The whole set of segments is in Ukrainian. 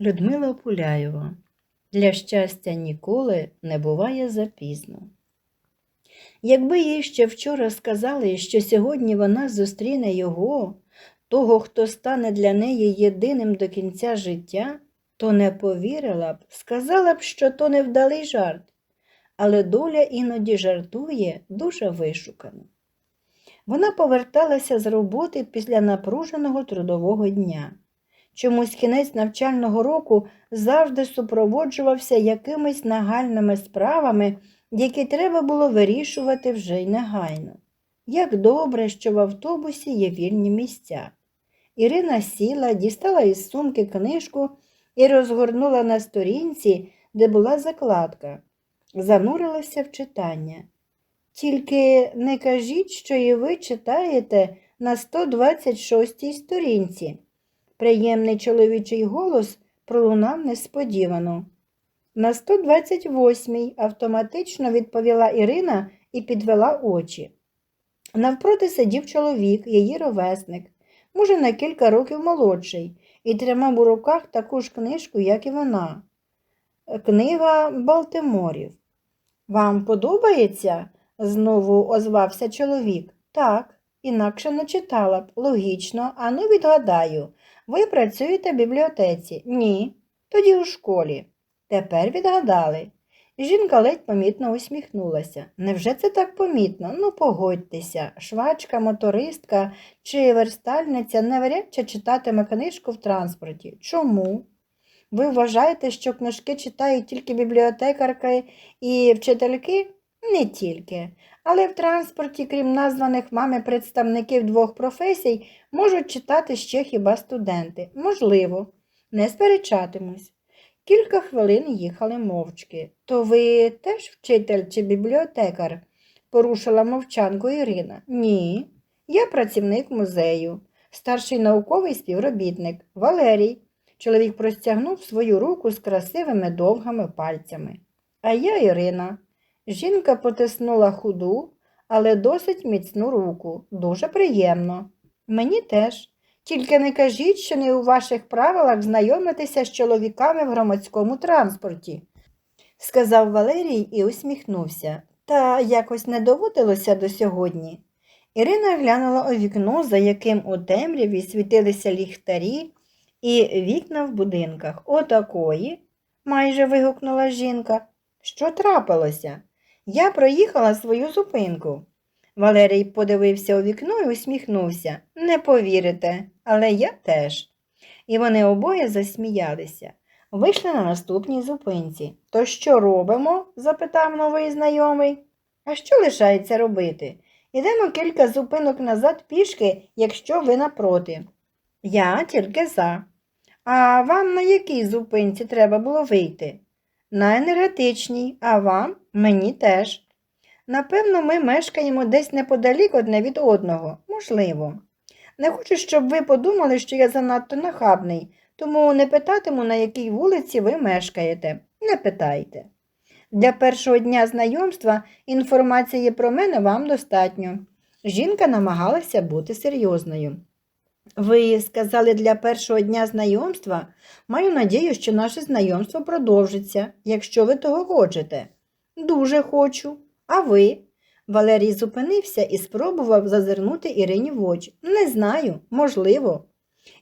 Людмила Пуляєва. Для щастя ніколи не буває запізно. Якби їй ще вчора сказали, що сьогодні вона зустріне його, того, хто стане для неї єдиним до кінця життя, то не повірила б, сказала б, що то невдалий жарт. Але доля іноді жартує дуже вишукано. Вона поверталася з роботи після напруженого трудового дня. Чомусь кінець навчального року завжди супроводжувався якимись нагальними справами, які треба було вирішувати вже й негайно. Як добре, що в автобусі є вільні місця. Ірина сіла, дістала із сумки книжку і розгорнула на сторінці, де була закладка. Занурилася в читання. Тільки не кажіть, що і ви читаєте на 126 сторінці. Приємний чоловічий голос пролунав несподівано. На 128-й автоматично відповіла Ірина і підвела очі. Навпроти сидів чоловік, її ровесник, може, на кілька років молодший, і тримав у руках таку ж книжку, як і вона. Книга Балтиморів. Вам подобається? знову озвався чоловік. Так, інакше не читала б. Логічно, ану відгадаю. Ви працюєте в бібліотеці? Ні. Тоді у школі. Тепер відгадали. Жінка ледь помітно усміхнулася. Невже це так помітно? Ну, погодьтеся, швачка, мотористка чи верстальниця навряд чи читатиме книжку в транспорті. Чому? Ви вважаєте, що книжки читають тільки бібліотекарки і вчительки? Не тільки. Але в транспорті, крім названих вами представників двох професій, можуть читати ще хіба студенти. Можливо, не сперечатимусь. Кілька хвилин їхали мовчки. То ви теж вчитель чи бібліотекар? порушила мовчанку Ірина. Ні. Я працівник музею, старший науковий співробітник Валерій. Чоловік простягнув свою руку з красивими довгими пальцями. А я Ірина. Жінка потиснула худу, але досить міцну руку. Дуже приємно. Мені теж. Тільки не кажіть, що не у ваших правилах знайомитися з чоловіками в громадському транспорті, сказав Валерій і усміхнувся. Та якось не доводилося до сьогодні. Ірина глянула у вікно, за яким у темряві світилися ліхтарі і вікна в будинках. Отакої, майже вигукнула жінка. Що трапилося? Я проїхала свою зупинку. Валерій подивився у вікно і усміхнувся. Не повірите, але я теж. І вони обоє засміялися. Вийшли на наступній зупинці. То що робимо? запитав новий знайомий. А що лишається робити? Ідемо кілька зупинок назад пішки, якщо ви напроти. Я тільки за. А вам на якій зупинці треба було вийти? На енергетичній, а вам мені теж. Напевно, ми мешкаємо десь неподалік одне від одного, можливо. Не хочу, щоб ви подумали, що я занадто нахабний, тому не питатиму, на якій вулиці ви мешкаєте. Не питайте. Для першого дня знайомства інформації про мене вам достатньо. Жінка намагалася бути серйозною. Ви сказали для першого дня знайомства, маю надію, що наше знайомство продовжиться, якщо ви того хочете. Дуже хочу. А ви? Валерій зупинився і спробував зазирнути Ірині в очі. Не знаю, можливо.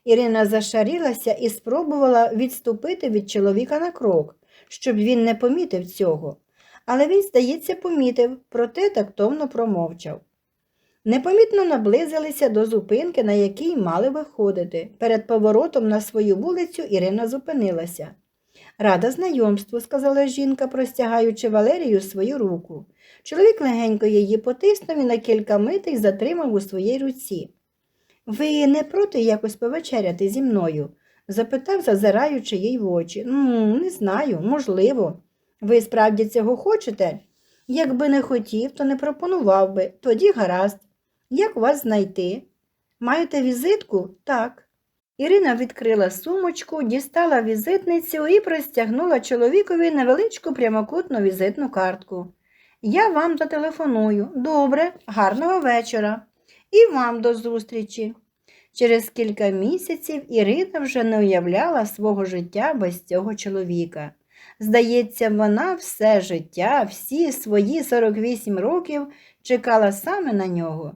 Ірина зашарілася і спробувала відступити від чоловіка на крок, щоб він не помітив цього. Але він, здається, помітив, проте тактовно промовчав. Непомітно наблизилися до зупинки, на якій мали виходити. Перед поворотом на свою вулицю Ірина зупинилася. Рада знайомству, сказала жінка, простягаючи Валерію свою руку. Чоловік легенько її потиснув і на кілька митих затримав у своїй руці. Ви не проти якось повечеряти зі мною? запитав, зазираючи їй в очі. Ну, не знаю, можливо. Ви справді цього хочете? Якби не хотів, то не пропонував би, тоді гаразд. Як вас знайти? Маєте візитку? Так. Ірина відкрила сумочку, дістала візитницю і простягнула чоловікові невеличку прямокутну візитну картку. Я вам зателефоную. Добре, гарного вечора. І вам до зустрічі. Через кілька місяців Ірина вже не уявляла свого життя без цього чоловіка. Здається, вона все життя, всі свої 48 років чекала саме на нього.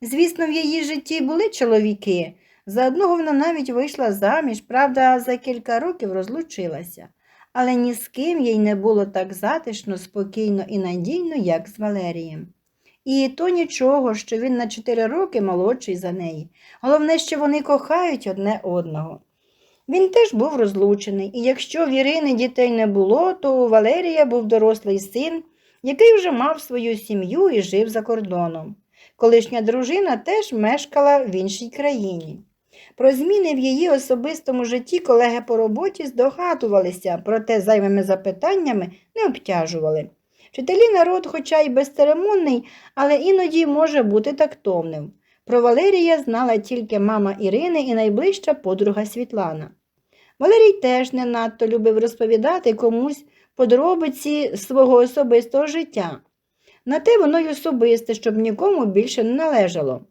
Звісно, в її житті були чоловіки. За одного вона навіть вийшла заміж, правда, за кілька років розлучилася. Але ні з ким їй не було так затишно, спокійно і надійно, як з Валерієм. І то нічого, що він на чотири роки молодший за неї. Головне, що вони кохають одне одного. Він теж був розлучений, і якщо в Ірини дітей не було, то у Валерія був дорослий син, який вже мав свою сім'ю і жив за кордоном. Колишня дружина теж мешкала в іншій країні. Про зміни в її особистому житті колеги по роботі здогадувалися, проте зайвими запитаннями не обтяжували. Вчителі народ, хоча й безцеремонний, але іноді може бути тактовним. Про Валерія знала тільки мама Ірини і найближча подруга Світлана. Валерій теж не надто любив розповідати комусь подробиці свого особистого життя. На те воно й особисте, щоб нікому більше не належало.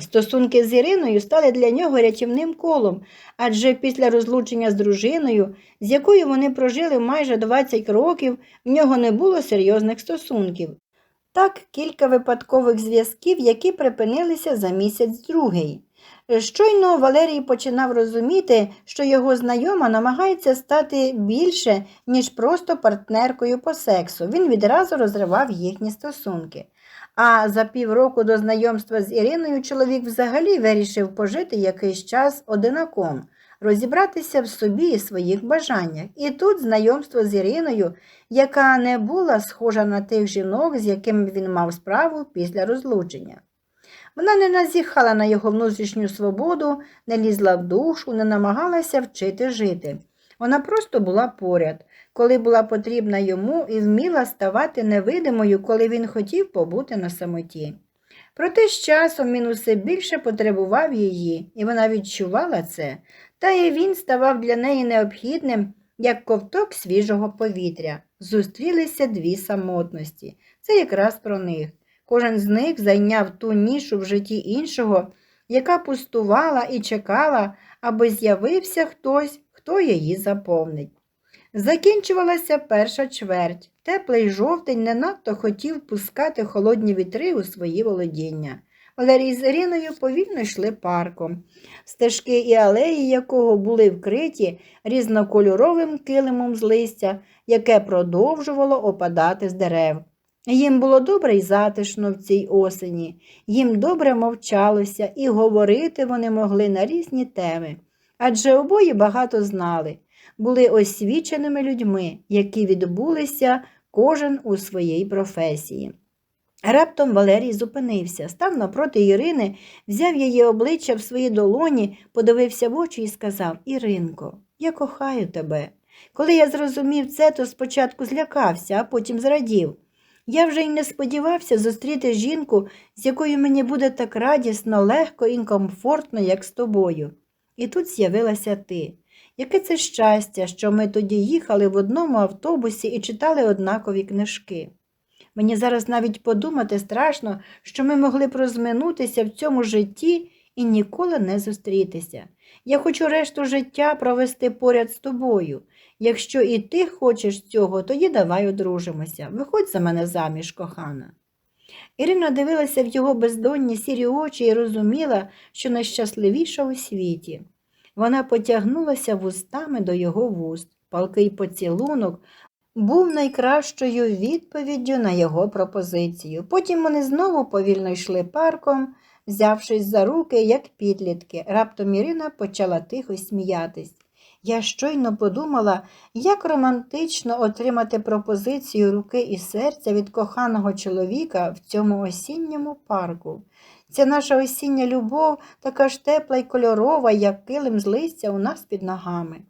Стосунки з Іриною стали для нього рятівним колом, адже після розлучення з дружиною, з якою вони прожили майже 20 років, в нього не було серйозних стосунків. Так, кілька випадкових зв'язків, які припинилися за місяць другий. Щойно Валерій починав розуміти, що його знайома намагається стати більше, ніж просто партнеркою по сексу. Він відразу розривав їхні стосунки. А за півроку до знайомства з Іриною чоловік взагалі вирішив пожити якийсь час одинаком, розібратися в собі і своїх бажаннях. І тут знайомство з Іриною, яка не була схожа на тих жінок, з якими він мав справу після розлучення. Вона не назіхала на його внутрішню свободу, не лізла в душу, не намагалася вчити жити. Вона просто була поряд, коли була потрібна йому і вміла ставати невидимою, коли він хотів побути на самоті. Проте з часом він усе більше потребував її, і вона відчувала це, та і він ставав для неї необхідним, як ковток свіжого повітря. Зустрілися дві самотності. Це якраз про них. Кожен з них зайняв ту нішу в житті іншого, яка пустувала і чекала, аби з'явився хтось, хто її заповнить. Закінчувалася перша чверть. Теплий жовтень не надто хотів пускати холодні вітри у свої володіння. Валерій з Іриною повільно йшли парком, стежки і алеї якого були вкриті різнокольоровим килимом з листя, яке продовжувало опадати з дерев. Їм було добре й затишно в цій осені, їм добре мовчалося, і говорити вони могли на різні теми. Адже обоє багато знали, були освіченими людьми, які відбулися кожен у своїй професії. Раптом Валерій зупинився, став напроти Ірини, взяв її обличчя в свої долоні, подивився в очі і сказав Іринко, я кохаю тебе. Коли я зрозумів це, то спочатку злякався, а потім зрадів. Я вже й не сподівався зустріти жінку, з якою мені буде так радісно, легко і комфортно, як з тобою. І тут з'явилася ти. Яке це щастя, що ми тоді їхали в одному автобусі і читали однакові книжки. Мені зараз навіть подумати страшно, що ми могли б розминутися в цьому житті і ніколи не зустрітися. Я хочу решту життя провести поряд з тобою. Якщо і ти хочеш цього, тоді давай одружимося. Виходь за мене заміж, кохана. Ірина дивилася в його бездонні сірі очі і розуміла, що найщасливіша у світі. Вона потягнулася вустами до його вуст. Палкий поцілунок був найкращою відповіддю на його пропозицію. Потім вони знову повільно йшли парком, взявшись за руки, як підлітки. Раптом Ірина почала тихо сміятись. Я щойно подумала, як романтично отримати пропозицію руки і серця від коханого чоловіка в цьому осінньому парку. Ця наша осіння любов така ж тепла й кольорова, як килим з листя у нас під ногами.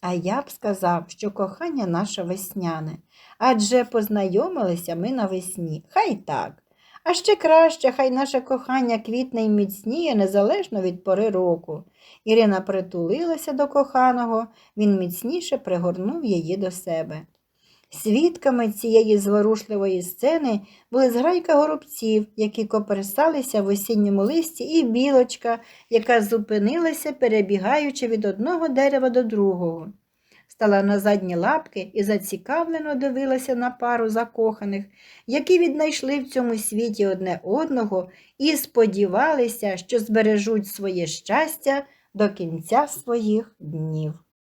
А я б сказав, що кохання наше весняне, адже познайомилися ми навесні. Хай так. А ще краще, хай наше кохання квітне й міцніє незалежно від пори року. Ірина притулилася до коханого, він міцніше пригорнув її до себе. Свідками цієї зворушливої сцени були зграйка горобців, які коперсалися в осінньому листі, і білочка, яка зупинилася, перебігаючи від одного дерева до другого. Стала на задні лапки і зацікавлено дивилася на пару закоханих, які віднайшли в цьому світі одне одного і сподівалися, що збережуть своє щастя до кінця своїх днів.